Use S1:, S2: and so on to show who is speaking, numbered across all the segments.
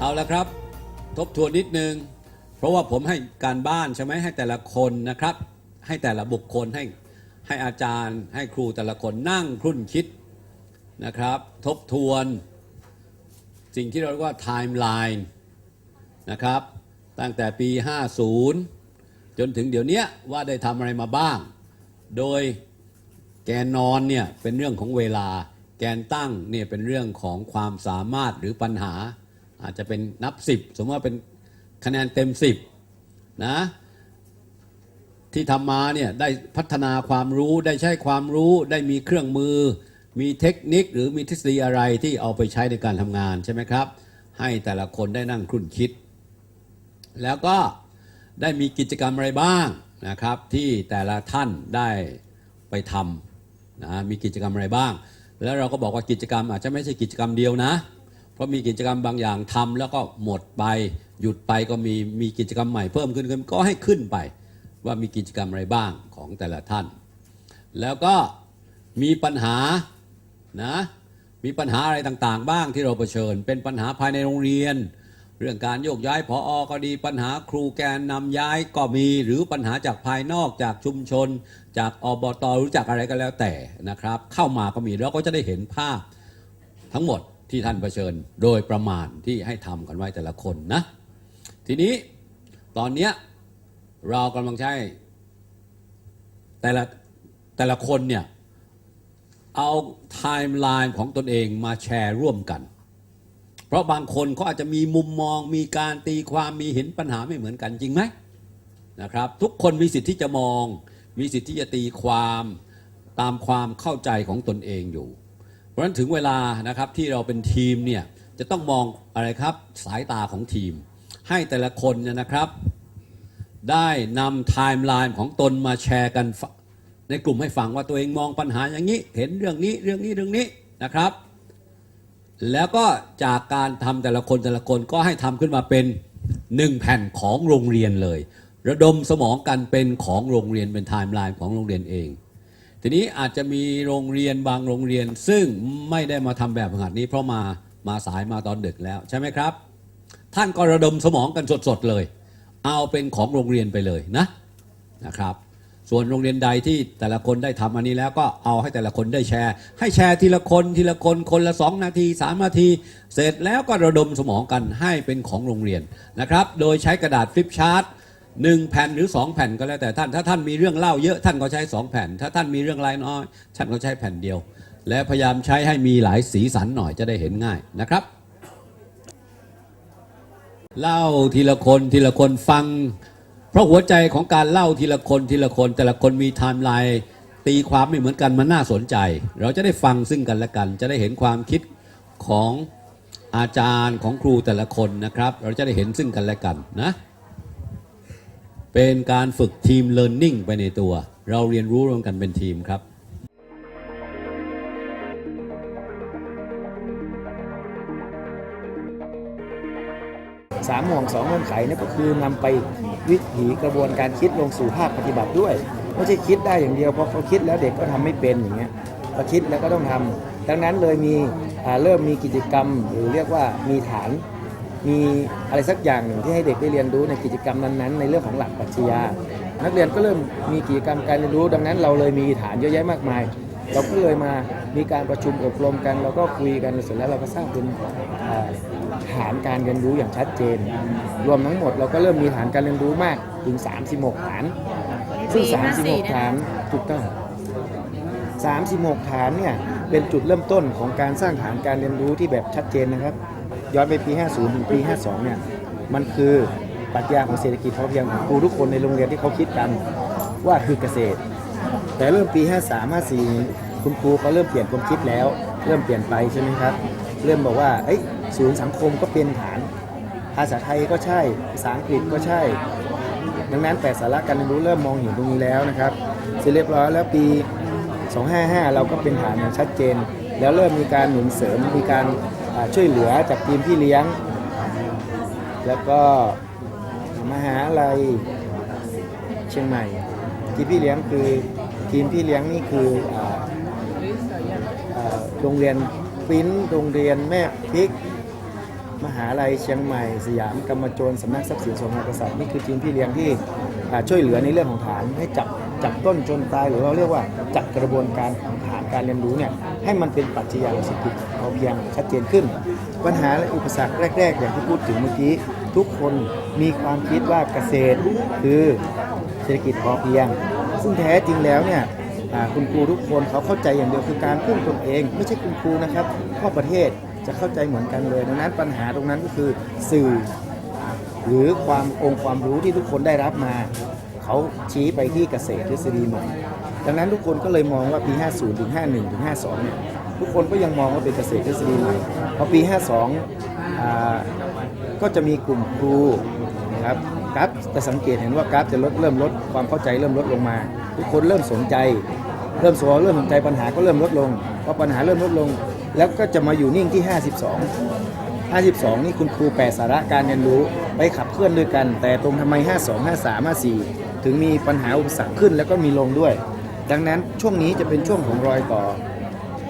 S1: เอาละครับ ทบทวนนิดนึง เพราะว่าผมให้การบ้านใช่ไหมให้แต่ละคนนะครับ ให้แต่ละบุคคลให้ให้อาจารย์ ให้ครูแต่ละคนนั่งครุ่นคิดนะครับ ทบทวน สิ่งที่เราเรียกว่าไทม์ไลน์นะครับ ตั้งแต่ปี 50 จนถึงเดี๋ยวนี้ว่าได้ทำอะไรมาบ้าง โดยแกนนอนเนี่ยเป็นเรื่องของเวลา แกนตั้งเนี่ยเป็นเรื่องของความสามารถหรือปัญหา อาจจะเป็นนับ 10 สมมติว่าเป็นคะแนนเต็ม 10นะที่ทำมาเนี่ยได้พัฒนาความรู้ได้ใช้ความรู้ได้มีเครื่องมือ มีเทคนิคหรือมีทฤษฎีอะไรที่เอาไปใช้ในการทำงานใช่ไหมครับ ให้แต่ละคนได้นั่งคุ่นคิด แล้วก็ได้มีกิจกรรมอะไรบ้างนะครับที่แต่ละท่านได้ไปทำนะมีกิจกรรมอะไรบ้าง แล้วเราก็บอกว่ากิจกรรมอาจจะไม่ใช่กิจกรรมเดียวนะ เพราะมีกิจกรรมบางอย่างทำแล้วก็หมดไป หยุดไปก็มีมีกิจกรรมใหม่เพิ่มขึ้นขึ้นก็ให้ขึ้นไป ว่ามีกิจกรรมอะไรบ้างของแต่ละท่าน แล้วก็มีปัญหานะมีปัญหาอะไรต่างๆ บ้างที่เราเผชิญ เป็นปัญหาภายในโรงเรียน เรื่องการโยกย้ายพออก็ดีปัญหาครูแกนนำย้ายก็มีหรือปัญหาจากภายนอกจากชุมชน จากอบตรู้จักอะไรก็แล้วแต่นะครับ เข้ามาก็มีเราก็จะได้เห็นภาพทั้งหมด ที่ท่านเผชิญโดยประมาณที่ให้ทำกันไว้แต่ละคนนะ ทีนี้ตอนเนี้ยเรากำลังใช้แต่ละแต่ละคนเนี่ย เอาไทม์ไลน์ของตนเองมาแชร์ร่วมกัน เพราะบางคนเขาอาจจะมีมุมมองมีการตีความมีเห็นปัญหาไม่เหมือนกันจริงไหมนะครับ ทุกคนมีสิทธิ์ที่จะมอง มีสิทธิ์ที่จะตีความตามความเข้าใจของตนเองอยู่ ราะฉะนั้นถึงเวลานะครับที่เราเป็นทีมเนี่ยจะต้องมองอะไรครับสายตาของทีม ให้แต่ละคนเนี่ยนะครับ ได้นำไทม์ไลน์ของตนมาแชร์กันในกลุ่มให้ฟังว่าตัวเองมองปัญหาอย่างนี้ เห็นเรื่องนี้เรื่องนี้เรื่องนี้นะครับ แล้วก็จากการทำแต่ละคนแต่ละคนก็ให้ทำขึ้นมาเป็นหนึ่งแผ่นของโรงเรียนเลย ระดมสมองกันเป็นของโรงเรียนเป็นไทม์ไลน์ของโรงเรียนเอง ทีนี้อาจจะมีโรงเรียนบางโรงเรียน ซึ่งไม่ได้มาทำแบบฝึกหัดนี้ เพราะมามาสายมาตอนดึกแล้วใช่ไหมครับ ท่านก็ระดมสมองกันสดๆเลย เอาเป็นของโรงเรียนไปเลยนะนะครับ ส่วนโรงเรียนใดที่แต่ละคนได้ทำอันนี้แล้วก็เอาให้แต่ละคนได้แชร์ ให้แชร์ทีละคนทีละคนคนละ 2 นาที3นาที เสร็จแล้วก็ระดมสมองกันให้เป็นของโรงเรียนนะครับ โดยใช้กระดาษฟลิปชาร์ต หนึ่งแผ่นหรือ2แผ่นก็แล้วแต่ท่าน ถ้าท่านมีเรื่องเล่าเยอะท่านก็ใช้2แผ่น ถ้าท่านมีเรื่องรายน้อยท่านก็ใช้แผ่นเดียว และพยายามใช้ให้มีหลายสีสันหน่อยจะได้เห็นง่ายนะครับ เล่าทีละคนทีละคนฟัง เพราะหัวใจของการเล่าทีละคนทีละคน แต่ละคนมีไทม์ไลน์ตีความไม่เหมือนกันมันน่าสนใจ เราจะได้ฟังซึ่งกันและกัน จะได้เห็นความคิดของอาจารย์ของครูแต่ละคนนะครับ เราจะได้เห็นซึ่งกันและกันนะ เป็นการฝึกทีมเลิร์นนิ่งไปในตัว เราเรียนรู้ร่วมกันเป็นทีมครับ
S2: สามห่วงสองเงื่อนไขนั่นก็คือนำไปวิถีกระบวนการคิดลงสู่ภาคปฏิบัติด้วย ไม่ใช่คิดได้อย่างเดียวเพอเขาคิดแล้วเด็กก็ทำไม่เป็นอย่างเงี้ยพอคิดแล้วก็ต้องทำดังนั้นเลยมีเริ่มมีกิจกรรมหรือเรียกว่ามีฐาน มีอะไรสักอย่างหนึ่งที่ให้เด็กได้เรียนรู้ในกิจกรรมนั้นๆ ในเรื่องของหลักปรัชญา นักเรียนก็เริ่มมีกิจกรรมการเรียนรู้ ดังนั้นเราเลยมีฐานเยอะแยะมากมาย เราก็เลยมามีการประชุมอบรมกันเราก็คุยกันเสร็จแล้วเราก็สร้างเป็นอ่าฐานการเรียนรู้อย่างชัดเจน รวมทั้งหมดเราก็เริ่มมีฐานการเรียนรู้มากถึง 36 ฐาน ซึ่ง 36 ฐานถูกต้อง 36 ฐานเนี่ยเป็นจุดเริ่มต้นของการสร้างฐานการเรียนรู้ที่แบบชัดเจนนะครับ ย้อนไปปี 50ถึงปี 52 เนี่ย มันคือปรัชญาของเศรษฐกิจพอเพียงของครูทุกคนในโรงเรียนที่เขาคิดกันว่าคือเกษตร แต่เริ่มปี 53 54 คุณครูเขาเริ่มเปลี่ยนความคิดแล้ว เริ่มเปลี่ยนไปใช่ไหมครับ เริ่มบอกว่าเอ้ยศูนย์สังคมก็เป็นฐาน ภาษาไทยก็ใช่ ภาษาอังกฤษก็ใช่ ดังนั้นแต่สาระการเรียนรู้เริ่มมองเห็นตรงนี้แล้วนะครับ เสร็จเรียบร้อยแล้วปี 255 เราก็เป็นฐานอย่างชัดเจน แล้วเริ่มมีการหนุนเสริม มีการ ช่วยเหลือจากทีมพี่เลี้ยง แล้วก็มหาลัยเชียงใหม่ ทีมพี่เลี้ยงคือทีมพี่เลี้ยงนี่คือโรงเรียนปิ้นโรงเรียนแม่พริก มหาลัยเชียงใหม่ สยามกรรมโจรสำนักทรัพย์สินส่วนมหากษัตริย์นี่คือทีมพี่เลี้ยงที่ช่วยเหลือในเรื่องของฐานให้จับจับต้นจนปลายหรือเราเรียกว่าจัดกระบวนการของฐานการเรียนรู้เนี่ยให้มันเป็นปรัชญาเศรษฐกิจ อเพียงชัดเจนขึ้น ปัญหาและอุปสรรคแรก ๆ อย่างที่พูดถึงเมื่อกี้ ทุกคนมีความคิดว่าเกษตรคือเศรษฐกิจพอเพียง ซึ่งแท้จริงแล้วเนี่ยคุณครูทุกคนเขาเข้าใจอย่างเดียวคือการพึ่งตนเอง ไม่ใช่คุณครูนะครับทั่วประเทศจะเข้าใจเหมือนกันเลยดังนั้นปัญหาตรงนั้นก็คือสื่อ หรือความองค์ความรู้ที่ทุกคนได้รับมา เขาชี้ไปที่เกษตรทฤษฎีใหม่ดังนั้นทุกคนก็เลยมองว่าปี 50 ถึง 51 ถึง 52 เนี่ย ทุกคนก็ยังมองว่าเป็นเกษตรทฤษฎีใหม่พอปี 52 ก็จะมีกลุ่มครูนะครับกราฟจะสังเกตเห็นว่ากราฟจะลดเริ่มลดความเข้าใจเริ่มลดลงมา ทุกคนเริ่มสนใจ เริ่มสนเริ่มสนใจปัญหาก็เริ่มลดลงพอปัญหาเริ่มลดลง แล้วก็จะมาอยู่นิ่งที่ 52 52 นี่คุณครูแปดสาระการเรียนรู้ไปขับเคลื่อนด้วยกัน แต่ตรงทำไม 52 53 54 ถึงมีปัญหาอุปสรรคขึ้นแล้วก็มีลงด้วย ดังนั้นช่วงนี้จะเป็นช่วงของรอยต่อ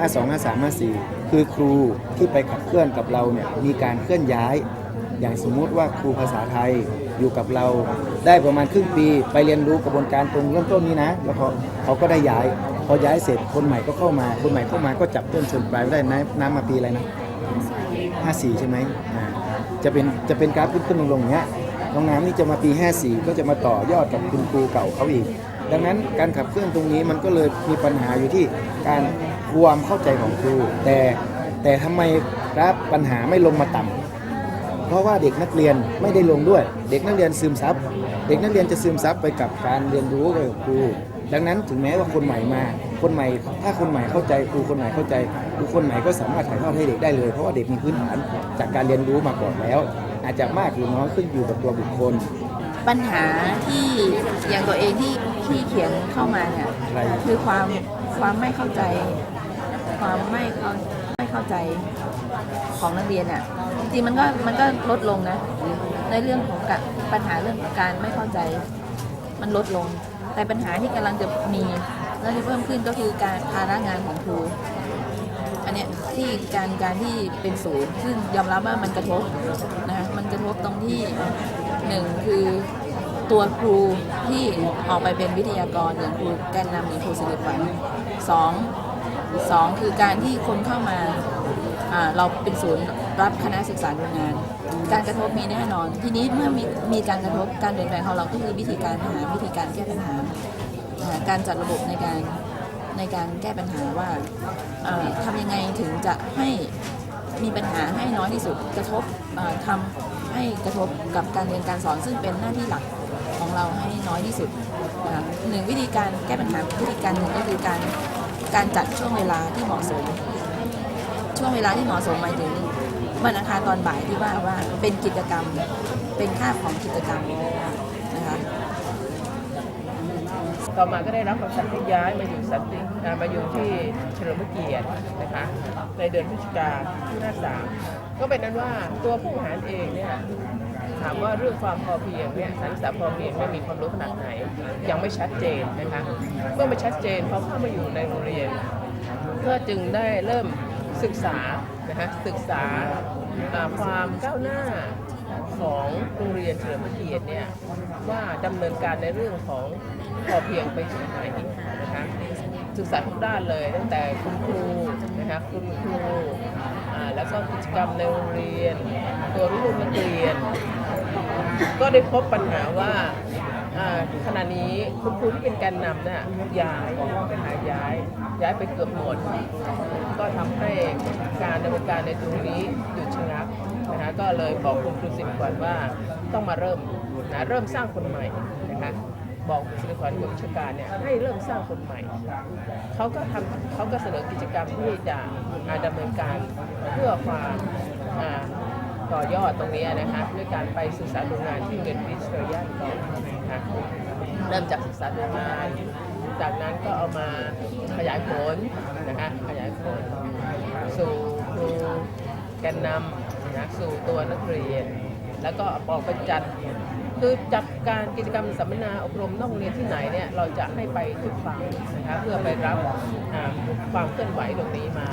S2: 52 53 54 คือครูที่ไปขับเคลื่อนกับเราเนี่ยมีการเคลื่อนย้าย อย่างสมมุติว่าครูภาษาไทยอยู่กับเราได้ประมาณครึ่งปีไปเรียนรู้กระบวนการตรงเริ่มต้นนี้นะ แล้วพอเขาก็ได้ย้าย พอย้ายเสร็จคนใหม่ก็เข้ามา คนใหม่เข้ามาก็จับต้นชนปลายได้น้ำน้ำมาปีอะไรนะ54 ใช่ไหมอ่าจะเป็นจะเป็นกราฟขึ้นขึ้นลงลงอย่างเงี้ยน้องน้ำนี่จะมาปี 54 ก็จะมาต่อยอดกับคุณครูเก่าเขาอีก ดังนั้นการขับเคลื่อนตรงนี้มันก็เลยมีปัญหาอยู่ที่การความเข้าใจของครู แต่แต่ทำไมราฟปัญหาไม่ลงมาต่ำเพราะว่าเด็กนักเรียนไม่ได้ลงด้วย เด็กนักเรียนซึมซับเด็กนักเรียนจะซึมซับไปกับการเรียนรู้กับครู ดังนั้นถึงแม้ว่าคนใหม่มา คนใหม่ ถ้าคนใหม่เข้าใจครูคนใหม่เข้าใจครูคนใหม่ก็สามารถถ่ายทอดให้เด็กได้เลย เพราะว่าเด็กมีพื้นฐานจากการเรียนรู้มาก่อนแล้ว อาจจะมากหรือน้อยขึ้นอยู่กับตัวบุคคล
S3: ปัญหาที่อย่างตัวเองที่ที่เขียนเข้ามาเนี่ย
S2: อะไร
S3: คือความความไม่เข้าใจ ความไม่เข้าไม่เข้าใจของนักเรียนอะจริงๆมันก็มันก็ลดลงนะ ในเรื่องของกะปัญหาเรื่องของการไม่เข้าใจ มันลดลง แต่ปัญหาที่กำลังจะมีและที่เพิ่มขึ้นก็คือการภาระงานของครู อันเนี้ยที่การการที่เป็นศูนย์ซึ่งยอมรับว่ามันกระทบนะคะมันกระทบตรงที่หนึ่งคือตัวครูที่ออกไปเป็นวิทยากรอย่างครูแกนนำอย่างครูสิริวัลสองสองคือการที่คนเข้ามาเราเป็นศูนย์รับคณะศึกษาดูงาน การกระทบมีแน่นอน ทีนี้เมื่อมีมีการกระทบการเปลี่ยนแปลงของเราก็คือวิธีการหาวิธีการแก้ปัญหา การจัดระบบในการ ในการแก้ปัญหาว่าทำยังไงถึงจะให้มีปัญหาให้น้อยที่สุดกระทบทำให้กระทบกับการเรียนการสอนซึ่งเป็นหน้าที่หลักของเราให้น้อยที่สุดหนึ่งวิธีการแก้ปัญหาวิธีการหนึ่งก็คือการการจัดช่วงเวลาที่เหมาะสม ช่วงเวลาที่เหมาะสมหมายถึงวันอังคารตอนบ่ายที่ว่าว่าเป็นกิจกรรมเป็นคาบของกิจกรรมนะคะ
S4: ต่อมาก็ได้รับคำสั่งให้ย้ายมาอยู่สันติมาอยู่ที่เฉลิมพระเกียรตินะคะในเดือนพฤศจิกาที่หน้าสามก็เป็นนั้นว่าตัวผู้หารเองเนี่ยถามว่าเรื่องความพอเพียงเนี่ยการศึกษาพอเพียงเนี่ยมีความรู้ขนาดไหน ยังไม่ชัดเจนนะคะเมื่อไม่ชัดเจนพอเข้ามาอยู่ในโรงเรียนก็จึงได้เริ่มศึกษานะคะศึกษาความก้าวหน้า ของโรงเรียนเฉลิมพระเกียรติเนี่ยว่าดำเนินการในเรื่องของพอเพียงไปถึงไหนนะคะศึกษาทุกด้านเลยตั้งแต่คุณครูนะคะคุณครูแล้วก็กิจกรรมในโรงเรียน ตัวรุ่นนักเรียน ก็ได้พบปัญหาว่าอ่าขณะนี้คุณครูที่เป็นแกนนำเนี่ยย้ายปัญหาย้ายย้ายไปเกือบหมด ก็ทำให้การดำเนินการในตรงนี้หยุดชะงัก นะคะก็เลยบอกคุณครูสิริขวัญว่าต้องมาเริ่มนะเริ่มสร้างคนใหม่นะคะบอกคุณสิริขวัญกับวิชการเนี่ยให้เริ่มสร้างคนใหม่เขาก็ทำเขาก็เสนอกิจกรรมที่จะอ่าดำเนินการเพื่อความต่อยอดตรงนี้นะคะด้วยการไปศึกษาดูงานที่เรียนวิสเตอร์ยันก่อนนะคะเริ่มจากศึกษาดูงานจากนั้นก็เอามาขยายผลนะคะขยายผลสู่ครูแกนนำ สู่ตัวนักเรียน แล้วก็ออกไปจัดคือจัดการกิจกรรมสัมมนาอบรมนอกโรงเรียนที่ไหนเนี่ยเราจะให้ไปทุกฝั่งนะคะเพื่อไปรับความเคลื่อนไหวตรงนี้มา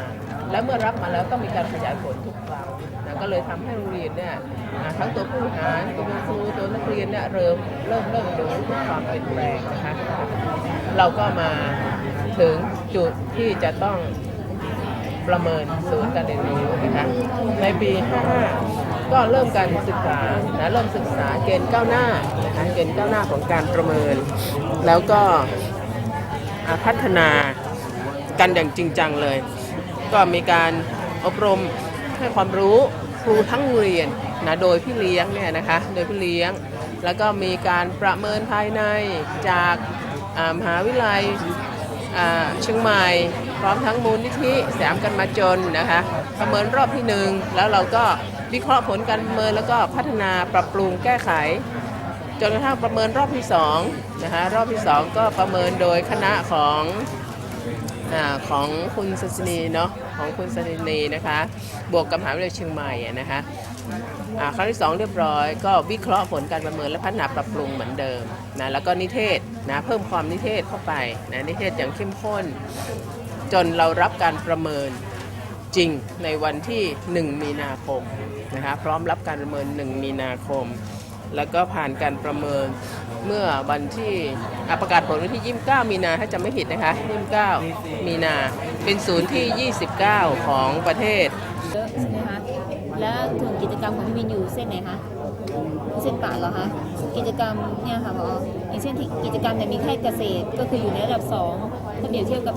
S4: และเมื่อรับมาแล้วต้องมีการขยายผลทุกครั้งนะก็เลยทำให้โรงเรียนเนี่ยทั้งตัวผู้บริหารตัวครูตัวนักเรียนเนี่ยเริ่มเริ่มเริ่มรู้ถึงความเปลี่ยนแปลงนะคะเราก็มาถึงจุดที่จะต้อง ประเมินศูนย์การเรียนรู้นะคะในปี 55 ก็เริ่มการศึกษานะเริ่มศึกษาเกณฑ์ก้าวหน้านะคะเกณฑ์ก้าวหน้าของการประเมิน แล้วก็พัฒนากันอย่างจริงจังเลย ก็มีการอบรมให้ความรู้ครูทั้งเรียนนะโดยพี่เลี้ยงเนี่ยนะคะโดยพี่เลี้ยง แล้วก็มีการประเมินภายในจากมหาวิทยาลัย เชียงใหม่พร้อมทั้งมูลนิธิสยามกันมาจนนะคะประเมินรอบที่หนึ่งแล้วเราก็วิเคราะห์ผลการประเมินแล้วก็พัฒนาปรับปรุงแก้ไข จนกระทั่งประเมินรอบที่2นะคะรอบที่ 2 ก็ประเมินโดยคณะของอของคุณสัสนีเนาะของคุณสัสนีนะคะ บวกกับมหาวิทยาลัยเชียงใหม่นะคะ อ่าครั้งที่ 2 เรียบร้อย ก็วิเคราะห์ผลการประเมินและพัฒนาปรับปรุงเหมือนเดิมนะแล้วก็นิเทศนะเพิ่มความนิเทศเข้าไปนะนิเทศอย่างเข้มข้น จนเรารับการประเมินจริงในวันที่ 1 มีนาคมนะคะพร้อมรับการประเมิน 1 มีนาคม แล้วก็ผ่านการประเมินเมื่อวันที่ประกาศผลวันที่ 29 มีนาถ้าจำไม่ผิดนะคะ 29 มีนาเป็นศูนย์ที่ 29 ของประเทศ
S5: เยอะใช่ไหมคะ แล้วถึงกิจกรรมของพี่วินอยู่เส้นไหนคะเส้นป่าเหรอคะกิจกรรมเนี่ยค่ะพออย่างเช่นที่กิจกรรมเนี่ยมีแค่เกษตรก็คืออยู่ในระดับ2ถ้าเปรียบเทียบกับ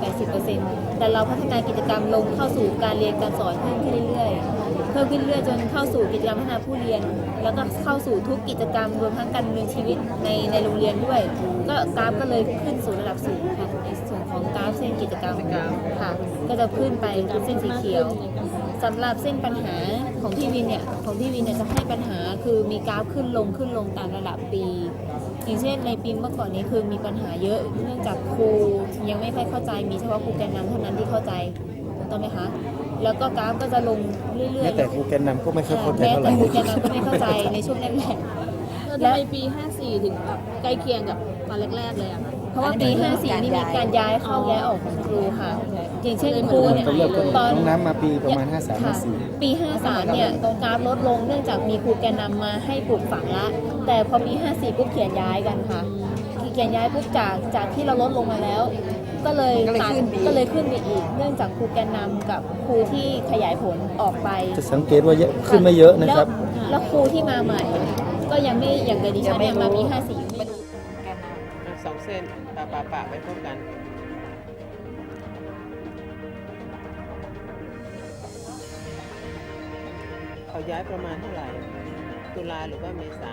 S5: 80%แต่เราพัฒนากิจกรรมลงเข้าสู่การเรียนการสอนเพิ่มขึ้นเรื่อยๆเพิ่มขึ้นเรื่อยๆจนเข้าสู่กิจกรรมพัฒนาผู้เรียน แล้วก็เข้าสู่ทุกกิจกรรมรวมทั้งการดำเนินชีวิตในในโรงเรียนด้วย ก็กราฟก็เลยขึ้นสู่ระดับสูงค่ะในส่วนของกราฟเส้นกิจกรรม
S4: กิจกรรม
S5: ค่ะก็จะขึ้นไปเป็นเส้นสีเขียว สำหรับเส้นปัญหาของพี่วินเนี่ยของพี่วินเนี่ยจะให้ปัญหาคือมีกราฟขึ้นลงขึ้นลงตามระดับปีอย่างเช่นในปีเมื่อก่อนนี้คือมีปัญหาเยอะ เนื่องจากครูยังไม่ค่อยเข้าใจมีเฉพาะครูแกนนำเท่านั้นที่เข้าใจถูกต้องไหมคะแล้วก็กราฟก็จะลงเรื่อย
S2: แม้
S5: ๆ
S2: แต่ครูแกนนำก็ไม่ค่อยเข้าใจ
S5: แม้
S2: เท่าไห
S5: แต่
S2: ร่
S5: ครูแกนนำก็ไม่เข้าใจในช่วงแรก
S6: แล้วทำไมปี 54 ถึงแบบใกล้เคียงกับตอนแรกๆเลยอะคะ
S5: ๆเพราะว่าปี 54 นี่มีการย้ายเข้าย้ายออกของครูค่ะ อย่างเช่นครูเนี่ย
S2: ก็เริ่มต้น
S5: ตอน
S2: น้องน้ำมาปีประมาณ 53
S5: ค่ะ
S2: 54
S5: ปี 53 เนี่ยกราฟลดลงเนื่องจากมีครูแกนนำมาให้ปลูกฝังละ แต่พอปี 54 ปุ๊บเขียนย้ายกันค่ะเขียนย้ายปุ๊บจากจากที่เราลดลงมาแล้ว ก็เลย
S3: ก็เลย
S5: ตัด
S3: ขึ้นไปอีก
S5: ก็เลยขึ้นไปอีก เนื่องจากครูแกนนำกับครูที่ขยายผลออกไป
S2: จะสังเกตว่าเยอะขึ้นไม่เยอะนะครับ
S5: แล้วแล้วครูที่มาใหม่ ก็ยังไม่อย่างเดดิฉันเนี่ยมาปี 54ไม่รู้
S4: อะสองเส้นปะปะปะไปพบกัน ย้ายประมาณเท่าไหร่ ตุลาหรือว่าเมษา